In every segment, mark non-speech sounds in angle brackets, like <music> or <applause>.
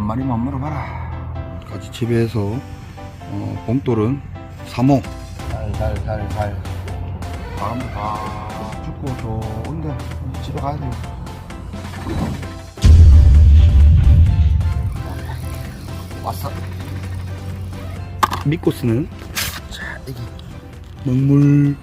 한 마리만 물어봐라. 같이 재배해서 어, 봉돌은 3호 살살살살. 바람도 다 죽고 좋은데 집에 가야 돼. 왔어. 쓰는 자 이게 먹물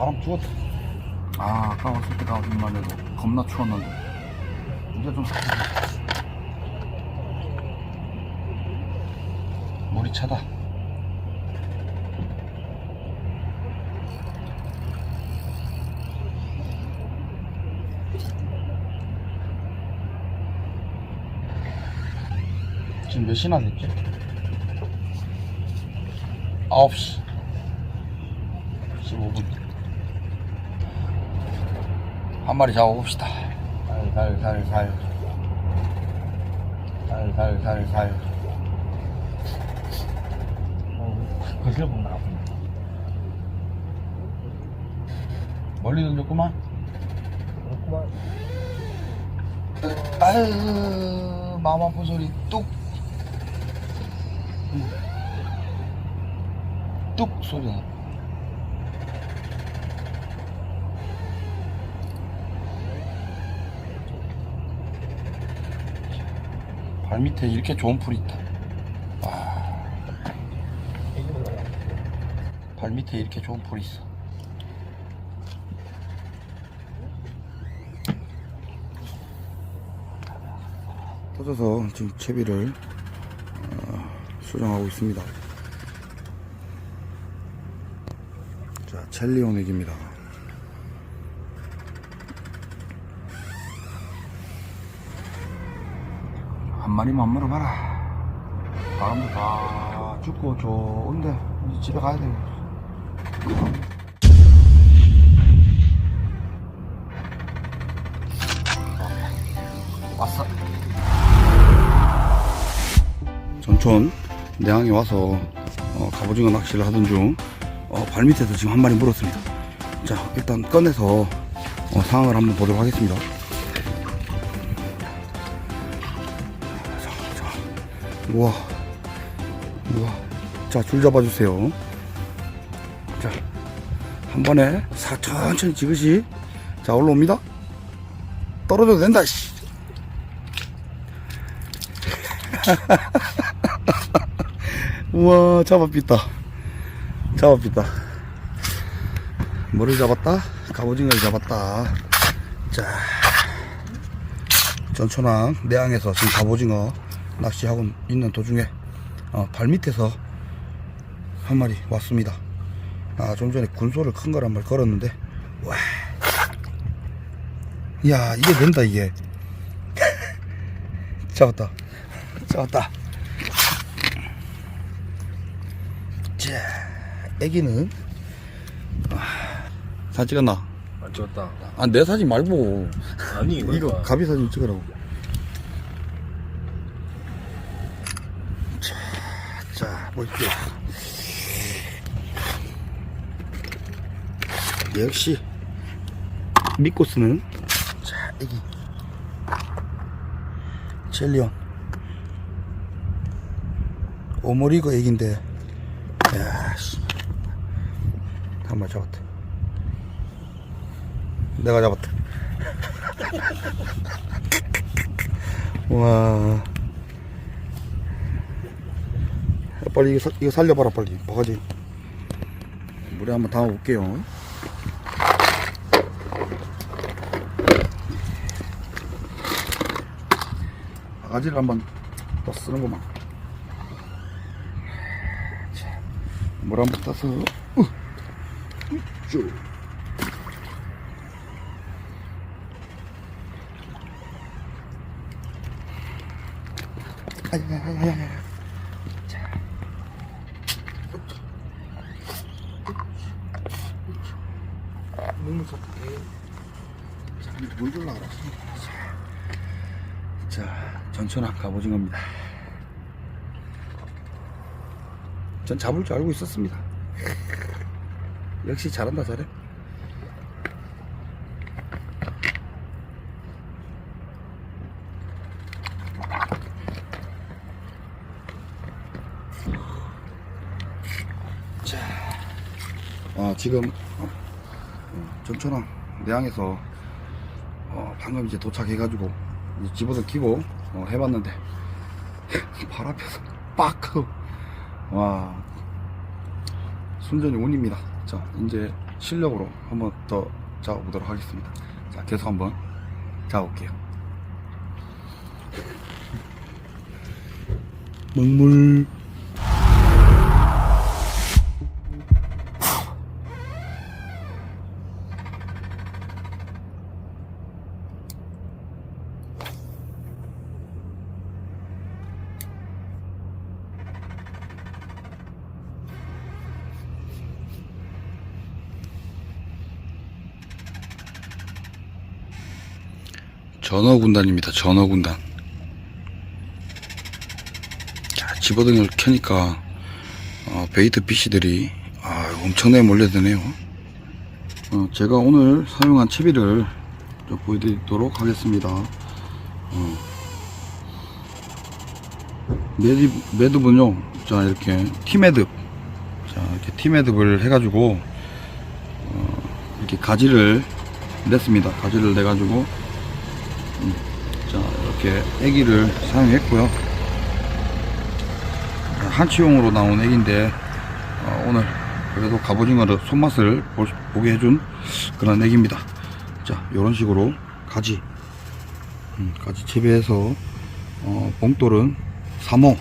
바람 추웠다. 아, 아까 왔을 때가 정말 해도 겁나 추웠는데. 이제 좀 살- 물이 차다. 지금 몇 시나 됐지? 9시 15분 한 마리 잡아봅시다. 살살살살. 살살살살 거슬러 본다 멀리 던졌구만. 아유 마음 아픈 소리 뚝. 뚝 소리 나 발 밑에 이렇게 좋은 풀이 있다. 와. 발 밑에 이렇게 좋은 풀이 있어. 터져서 지금 채비를 어, 수정하고 있습니다 자 첼리온 액입니다 한 마리만 물어봐라. 바람도 다 죽고 좋은데 이제 집에 가야 돼. 왔어. 전촌 내항에 와서 어, 갑오징어 낚시를 하던 중 어, 발밑에서 지금 한 마리 물었습니다. 자 일단 꺼내서 어, 상황을 한번 보도록 하겠습니다. 우와, 우와, 자줄 잡아주세요. 자, 한 번에 사 천천히 지그시 자 올라옵니다. 떨어져도 된다. 씨. <laughs> 우와 잡아삐다 잡아삐다 뭐를 잡았다? 갑오징어를 잡았다 자 전천항 내항에서 지금 갑오징어 낚시하고 있는 도중에 어, 발밑에서 한 마리 왔습니다. 아 좀 전에 군소를 큰 걸 한 마리 걸었는데 와. 이야 이게 된다 이게. <laughs> 잡았다. 잡았다. 자, 애기는 아, 사진 찍었나? 안 찍었다. 아, 내 사진 말고. 아니 이거 가비 사진 찍으라고. 자, 자, 보십시오. 역시 믿고 쓰는 자, 애기 젤리온 오모리거 애기인데 야, 씨. 한 마리 잡았다. 내가 잡았다. <laughs> 와. 빨리 이거, 사- 이거 살려봐라, 빨리. 바가지. 물에 한번 담아볼게요. 바가지를 한번 더 쓰는구만. 물 한번 따서 어. 쭉 아야야야야 너무 좋게. 물 줄라 알았어. 자, 전천학 갑오징어입니다. 전 잡을 줄 알고 있었습니다. 역시 잘한다, 잘해. 자, 아, 지금, 전천항 내항에서 어, 방금 이제 도착해가지고 이제 집어서 키고 어, 해봤는데 <laughs> 발 앞에서 빡! 하고 와 순전히 운입니다 자 이제 실력으로 한번 더 잡아보도록 하겠습니다 자 계속 한번 잡아볼게요 먹물. 전어군단입니다. 전어군단. 자 집어등을 켜니까 어, 베이트 피시들이 아, 엄청나게 몰려드네요. 어, 제가 오늘 사용한 채비를 좀 보여드리도록 하겠습니다. 어, 매듭, 매듭은요 자 이렇게 티매듭. 자 이렇게 티매듭을 해가지고 어, 이렇게 가지를 냈습니다. 가지를 내가지고 자 이렇게 애기를 사용했고요. 한치용으로 나온 애기인데 어, 오늘 그래도 갑오징어를 손맛을 볼 수- 보게 해준 그런 애기입니다. 자 이런 식으로 가지 음, 가지 채비해서 어, 봉돌은 3호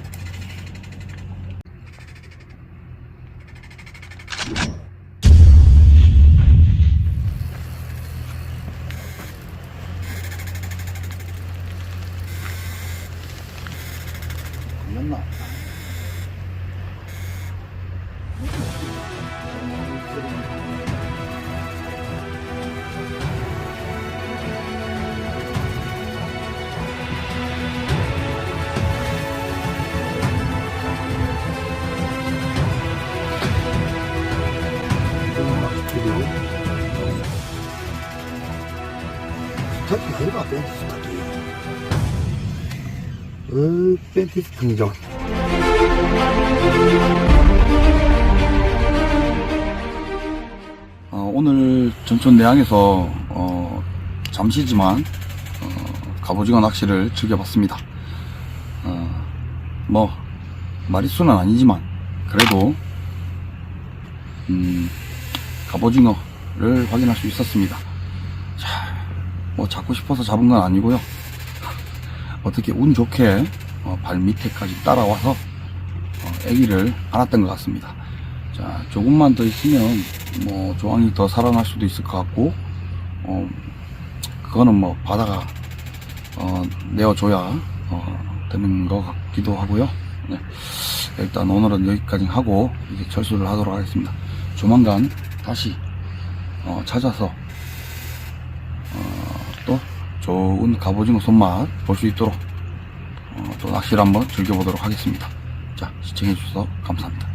스타트 해봐 벤티 스타트 어 벤티 등장 어, 오늘 전천 내항에서 어, 잠시지만 어, 갑오징어 낚시를 즐겨봤습니다. 어, 뭐 마리수는 아니지만 그래도 음, 갑오징어를 확인할 수 있었습니다. 자, 뭐 잡고 싶어서 잡은 건 아니고요. 어떻게 운 좋게 어, 발 밑에까지 따라와서 어, 애기를 안았던 것 같습니다. 자, 조금만 더 있으면 뭐 조항이 더 살아날 수도 있을 것 같고, 어, 그거는 뭐 바다가 어, 내어줘야 어, 되는 것 같기도 하고요. 네. 일단 오늘은 여기까지 하고 이제 철수를 하도록 하겠습니다. 조만간 다시 어, 찾아서 어, 또 좋은 갑오징어 손맛 볼 수 있도록 어, 또 낚시를 한번 즐겨보도록 하겠습니다. 자, 시청해주셔서 감사합니다.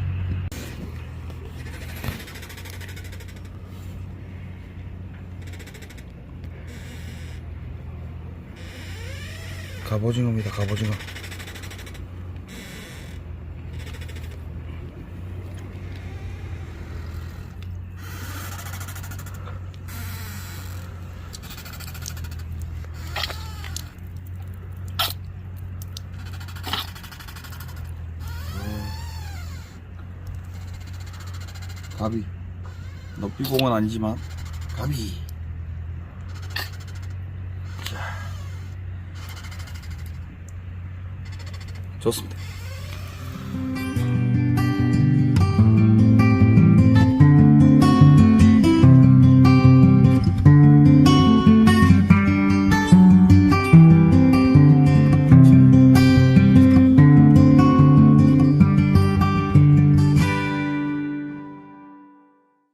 갑오징어입니다, 갑오징어. 가비. 넉비공은 아니지만, 가비. 자. 좋습니다.